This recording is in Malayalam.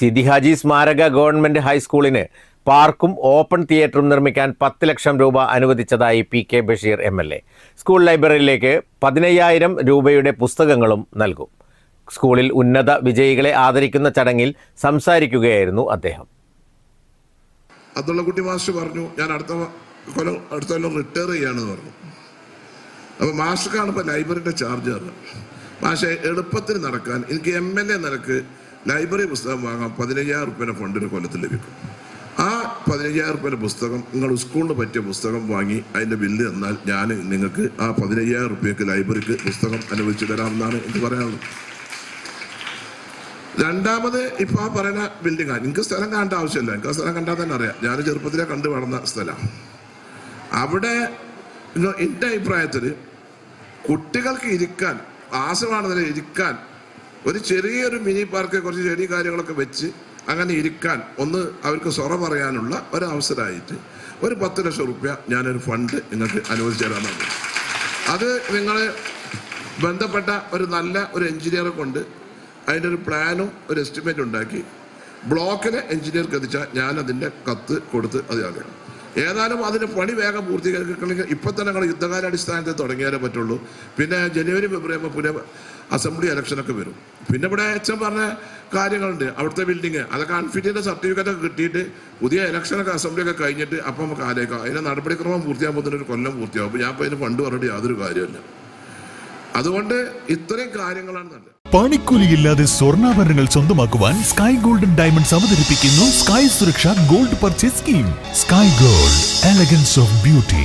Seethi Haji സ്മാരക ഗവൺമെന്റ് ഹൈസ്കൂളിന് പാർക്കും ഓപ്പൺ തിയേറ്ററും നിർമ്മിക്കാൻ പത്ത് ലക്ഷം രൂപ അനുവദിച്ചതായി P K Basheer M L A. School ലൈബ്രറിയിലേക്ക് പതിനയ്യായിരം രൂപയുടെ പുസ്തകങ്ങളും നൽകും. സ്കൂളിൽ ഉന്നത വിജയികളെ ആദരിക്കുന്ന ചടങ്ങിൽ സംസാരിക്കുകയായിരുന്നു അദ്ദേഹം. അബ്ദുള്ളക്കുട്ടി മാസ്റ്റർ പറഞ്ഞു ഞാൻ അടുത്ത കൊല്ലം അടുത്ത കൊല്ലം റിട്ടയർ ചെയ്യാണെന്ന് പറഞ്ഞു. അപ്പോൾ മാസ്റ്റർക്കാണ് ഇപ്പോൾ ലൈബ്രറിയുടെ ചാർജ് പറഞ്ഞത് പക്ഷേ എളുപ്പത്തിന് നടക്കാൻ എനിക്ക് എം എൽ എ നിലയ്ക്ക് ലൈബ്രറി പുസ്തകം വാങ്ങാൻ പതിനയ്യായിരം റുപ്യയുടെ ഫണ്ടിന് കൊല്ലത്തിൽ ലഭിക്കും. ആ പതിനയ്യായിരം റുപ്യയുടെ പുസ്തകം നിങ്ങൾ സ്കൂളിന് പറ്റിയ പുസ്തകം വാങ്ങി അതിന്റെ ബില്ല് തന്നാൽ ഞാൻ നിങ്ങൾക്ക് ആ പതിനയ്യായിരം റുപ്യക്ക് ലൈബ്രറിക്ക് പുസ്തകം അനുവദിച്ചു തരാമെന്നാണ് എനിക്ക് പറയാനുള്ളത് രണ്ടാമത് ഇപ്പൊ ആ പറയുന്ന ബിൽഡിംഗ് ആണ് എനിക്ക് സ്ഥലം കാണേണ്ട ആവശ്യമില്ല. എനിക്ക് ആ സ്ഥലം കണ്ടാൽ തന്നെ അറിയാം. ഞാൻ ചെറുപ്പത്തിലെ കണ്ടു വളർന്ന സ്ഥലം അവിടെ എന്റെ അഭിപ്രായത്തിൽ കുട്ടികൾക്ക് ഇരിക്കാൻ ആശമാണെന്നതിൽ ഇരിക്കാൻ ഒരു ചെറിയൊരു മിനി പാർക്ക് കുറച്ച് ചെടി കാര്യങ്ങളൊക്കെ വെച്ച് അങ്ങനെ ഇരിക്കാൻ ഒന്ന് അവർക്ക് സൊറ പറയാനുള്ള ഒരു അവസരമായിട്ട് ഒരു പത്ത് ലക്ഷം റുപ്യ ഞാനൊരു ഫണ്ട് നിങ്ങൾക്ക് അനുവദിച്ചു തരാമെന്നാണ് അത് നിങ്ങൾ ബന്ധപ്പെട്ട ഒരു നല്ല ഒരു എഞ്ചിനീയറെ കൊണ്ട് അതിന്റെ ഒരു പ്ലാനും ഒരു എസ്റ്റിമേറ്റ് ഉണ്ടാക്കി ബ്ലോക്കിലെ എഞ്ചിനീയർക്ക് എത്തിച്ചാൽ ഞാൻ അതിന്റെ കത്ത് കൊടുത്ത് അത് ആകണം ഏതായാലും അതിന് പണി വേഗം പൂർത്തീകരിക്കണമെങ്കിൽ ഇപ്പം തന്നെ നിങ്ങൾ യുദ്ധകാലാടിസ്ഥാനത്തിൽ തുടങ്ങിയാലേ പറ്റുള്ളൂ. പിന്നെ ജനുവരി ഫെബ്രുവരി പുതിയ അസംബ്ലി ഇലക്ഷനൊക്കെ വരും. പിന്നെ ഇവിടെ അച്ഛൻ പറഞ്ഞ കാര്യങ്ങളുണ്ട്. അവിടുത്തെ ബിൽഡിങ് അതൊക്കെ അൺഫിറ്റിന്റെ സർട്ടിഫിക്കറ്റ് ഒക്കെ കിട്ടിയിട്ട് പുതിയ ഇലക്ഷനൊക്കെ അസംബ്ലി ഒക്കെ കഴിഞ്ഞിട്ട് അപ്പം നമുക്ക് ആലോചിക്കാം. അതിന്റെ നടപടിക്രമം പൂർത്തിയാകുമ്പോൾ ഒരു കൊല്ലം പൂർത്തിയാകും. അപ്പോൾ ഞാൻ ഇപ്പോൾ അതിന് ഫണ്ട് പറഞ്ഞിട്ട് യാതൊരു കാര്യമില്ല അതുകൊണ്ട് ഇത്രയും കാര്യങ്ങളാണ് നല്ലത് പണിക്കൂലിയില്ലാതെ സ്വർണാഭരണങ്ങൾ സ്വന്തമാക്കുവാൻ സ്കൈ ഗോൾഡൻ ഡയമണ്ട്സ് അവതരിപ്പിക്കുന്നു സ്കൈ സുരക്ഷ gold purchase scheme sky gold elegance of beauty